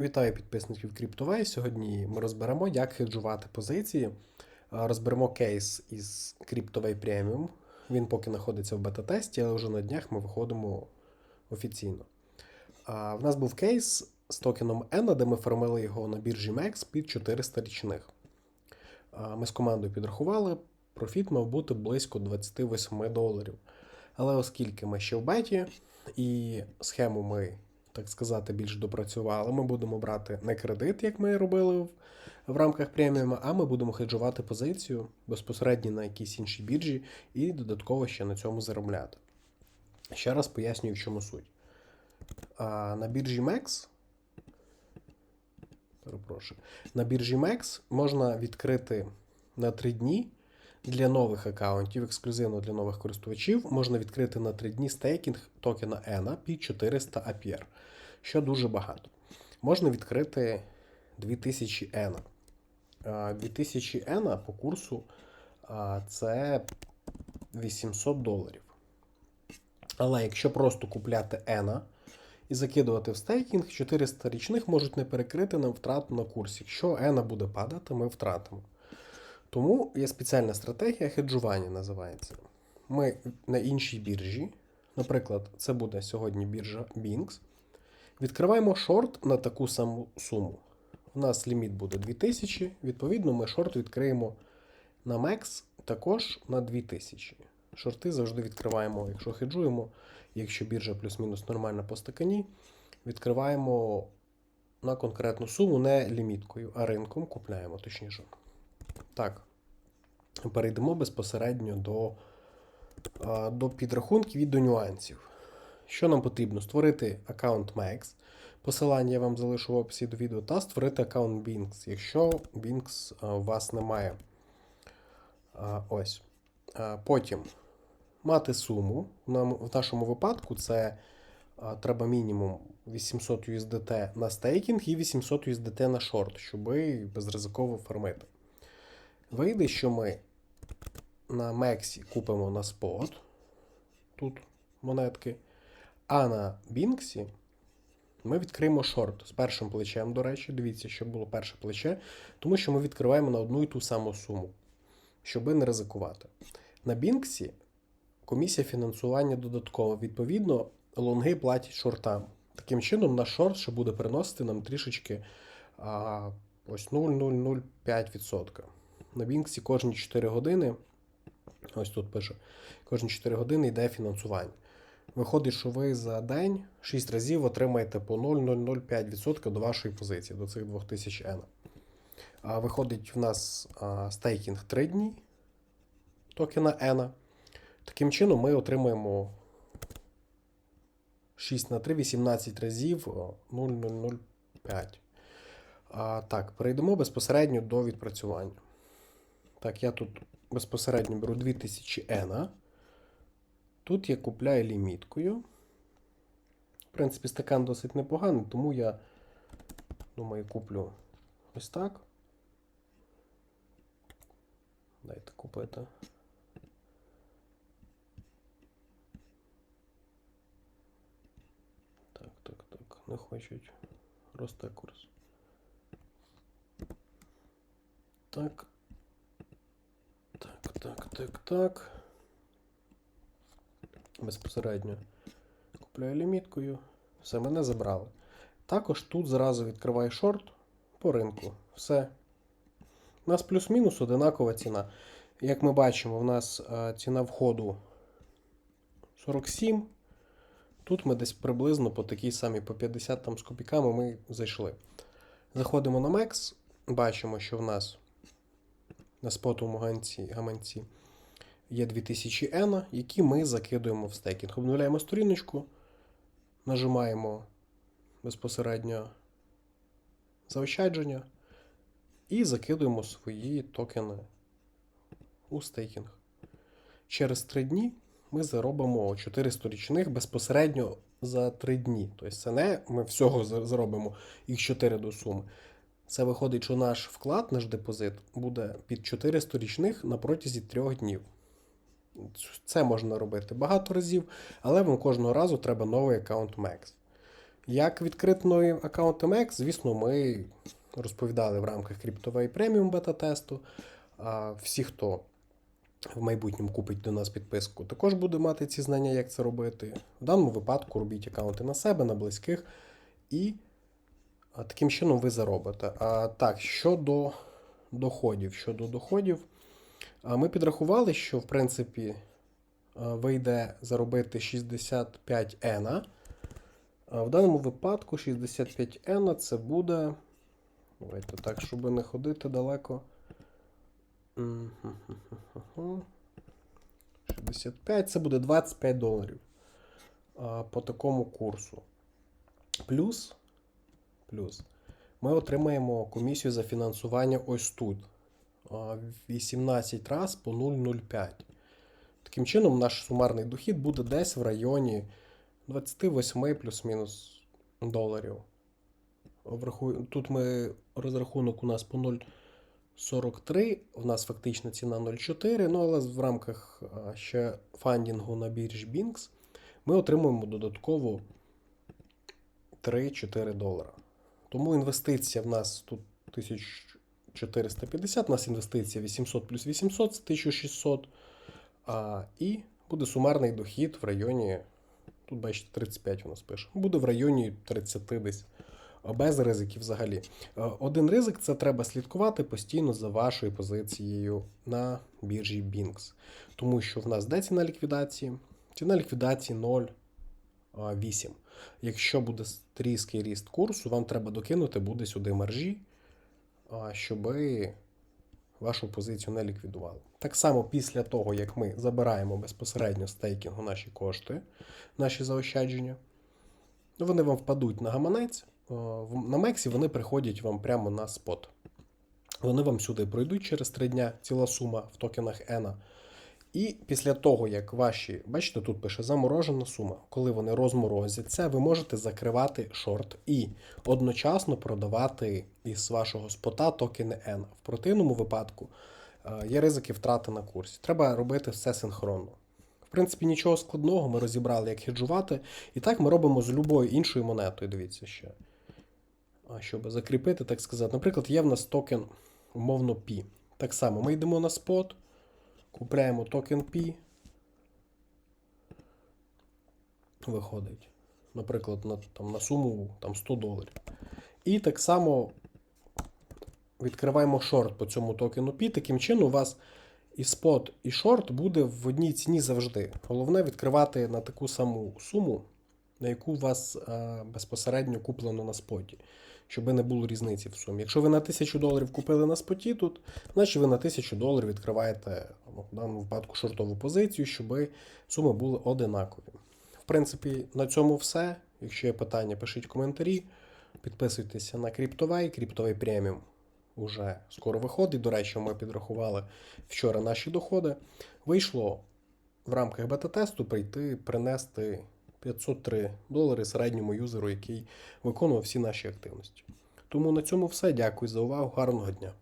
Вітаю підписників CryptoWay. Сьогодні ми розберемо, як хеджувати позиції. Розберемо кейс із CryptoWay Premium. Він поки знаходиться в бета-тесті, але вже на днях ми виходимо офіційно. В нас був кейс з токеном ENA, де ми фармили його на біржі MEX під 400 річних. Ми з командою підрахували, профіт мав бути близько 28 доларів. Але оскільки ми ще в беті, і схему ми, так сказати, більш допрацювали, ми будемо брати не кредит, як ми робили в, в рамках преміума, а ми будемо хеджувати позицію безпосередньо на якійсь іншій біржі і додатково ще на цьому заробляти. Ще раз пояснюю, в чому суть. А, на біржі MEX. Перепрошую. На біржі MEX можна відкрити на 3 дні для нових аккаунтів, ексклюзивно для нових користувачів, можна відкрити на 3 дні стейкінг токена ENA під 400 APR, що дуже багато. Можна відкрити 2000 ENA. А, 2000 ENA по курсу це 800 доларів. Але якщо просто купляти ENA і закидувати в стейкінг, 400 річних можуть не перекрити нам втрату на курсі. Якщо ENA буде падати, ми втратимо. Тому є спеціальна стратегія хеджування називається. Ми на іншій біржі, наприклад, це буде сьогодні біржа Binx, відкриваємо шорт на таку саму суму. У нас ліміт буде 2000, відповідно, ми шорт відкриємо на MEX також на 2000. Шорти завжди відкриваємо, якщо хеджуємо, якщо біржа плюс-мінус нормальна по стакані, відкриваємо на конкретну суму, не ліміткою, а ринком купляємо точніше. Так, перейдемо безпосередньо до, до підрахунків і до нюансів. Що нам потрібно? Створити аккаунт MEX. Посилання я вам залишу в описі до відео, та створити аккаунт Binx, якщо Binx у вас немає. Ось. Потім мати суму. В нашому випадку це треба мінімум 800 USDT на стейкінг і 800 USDT на шорт, щоб безризиково фармити. Вийде, що ми на Мексі купимо на спот, тут монетки, а на Бінксі ми відкриємо шорт з першим плечем, до речі, дивіться, щоб було перше плече, тому що ми відкриваємо на одну і ту саму суму, щоб не ризикувати. На Бінксі комісія фінансування додаткова. Відповідно, лонги платять шортам. Таким чином, наш шорт ще буде приносити нам трішечки а, ось 0,005%. На Бінксі кожні 4 години, ось тут пише, кожні 4 години йде фінансування. Виходить, що ви за день 6 разів отримаєте по 0,005% до вашої позиції, до цих 2000 N. А виходить в нас а, стейкінг 3 дні токена N. Таким чином ми отримаємо 6 на 3, 18 разів 0,005. А, так, перейдемо безпосередньо до відпрацювання. Так, я тут безпосередньо беру 2000 N. Тут я купляю ліміткою. В принципі, стакан досить непоганий, тому я думаю, куплю ось так. Дайте купити. Так, так, так. Не хочуть. Росте курс. Так. Так, так, так, так. Безпосередньо купляю ліміткою. Все, мене забрали. Також тут зразу відкриваю шорт по ринку. Все. У нас плюс-мінус одинакова ціна. Як ми бачимо, у нас ціна входу 47. Тут ми десь приблизно по такій самій, по 50 там з копійками ми зайшли. Заходимо на MEX, бачимо, що в нас на спотовому гаманці, є 2000 N, які ми закидуємо в стейкінг. Обновляємо сторіночку, нажимаємо безпосередньо заощадження і закидуємо свої токени у стейкінг. Через 3 дні ми заробимо 400 річних безпосередньо за 3 дні. Тобто це не ми всього за- заробимо їх 4 до суми. Це виходить, що наш вклад, наш депозит буде під 400 річних на протязі 3 днів. Це можна робити багато разів, але вам кожного разу треба новий аккаунт Max. Як відкрити нові аккаунти MEX, звісно, ми розповідали в рамках криптової преміум бета-тесту. Всі, хто в майбутньому купить до нас підписку, також буде мати ці знання, як це робити. В даному випадку робіть аккаунти на себе, на близьких, і таким чином ви заробите. А, так, щодо доходів. Щодо доходів, ми підрахували, що в принципі вийде заробити 65 ена. В даному випадку 65 ена це буде. Давайте так, щоб не ходити далеко. 65 це буде 25 доларів по такому курсу. Плюс, плюс ми отримаємо комісію за фінансування ось тут. а, 18 раз по 0,05. Таким чином, наш сумарний дохід буде десь в районі 28 плюс-мінус доларів. Тут ми розрахунок у нас по 0,43, в нас фактична ціна 0,4, ну але в рамках ще фандінгу на біржі Binx ми отримуємо додатково 3-4 долара. Тому інвестиція в нас тут 1450, у нас інвестиція 800 плюс 800 це 1600. А, і буде сумарний дохід в районі, тут бачите, 35 у нас пише, буде в районі 30 десь. Без ризиків взагалі. Один ризик це треба слідкувати постійно за вашою позицією на біржі Binx. Тому що в нас де ціна ліквідації? Ціна ліквідації 0,8. Якщо буде різкий ріст курсу, вам треба докинути буде сюди маржі, а, щоби вашу позицію не ліквідували. Так само після того, як ми забираємо безпосередньо стейкінгу наші кошти, наші заощадження, вони вам впадуть на гаманець. На Мексі вони приходять вам прямо на спот. Вони вам сюди пройдуть через 3 дня, ціла сума в токенах ENA. І після того, як ваші, бачите, тут пише заморожена сума, коли вони розморозяться, ви можете закривати шорт і одночасно продавати із вашого спота токени ENA. В противному випадку е, є ризики втрати на курсі. Треба робити все синхронно. В принципі, нічого складного, ми розібрали, як хеджувати. І так ми робимо з любою іншою монетою. Дивіться ще. А щоб закріпити, так сказати. Наприклад, є в нас токен, умовно, P. Так само ми йдемо на спот, купляємо токен P. Виходить. Наприклад, на, там, на суму там, 100 доларів. І так само відкриваємо шорт по цьому токену P. Таким чином, у вас і спот, і шорт буде в одній ціні завжди. Головне відкривати на таку саму суму, на яку у вас е, безпосередньо куплено на споті, щоб не було різниці в сумі. Якщо ви на 1000 доларів купили на споті тут, значить ви на 1000 доларів відкриваєте в даному випадку шортову позицію, щоб суми були одинакові. В принципі, на цьому все. Якщо є питання, пишіть коментарі. Підписуйтеся на Криптовей, Криптовей преміум уже скоро виходить. До речі, ми підрахували вчора наші доходи. Вийшло в рамках бета-тесту прийти, принести 503 долари середньому юзеру, який виконував всі наші активності. Тому на цьому все. Дякую за увагу. Гарного дня!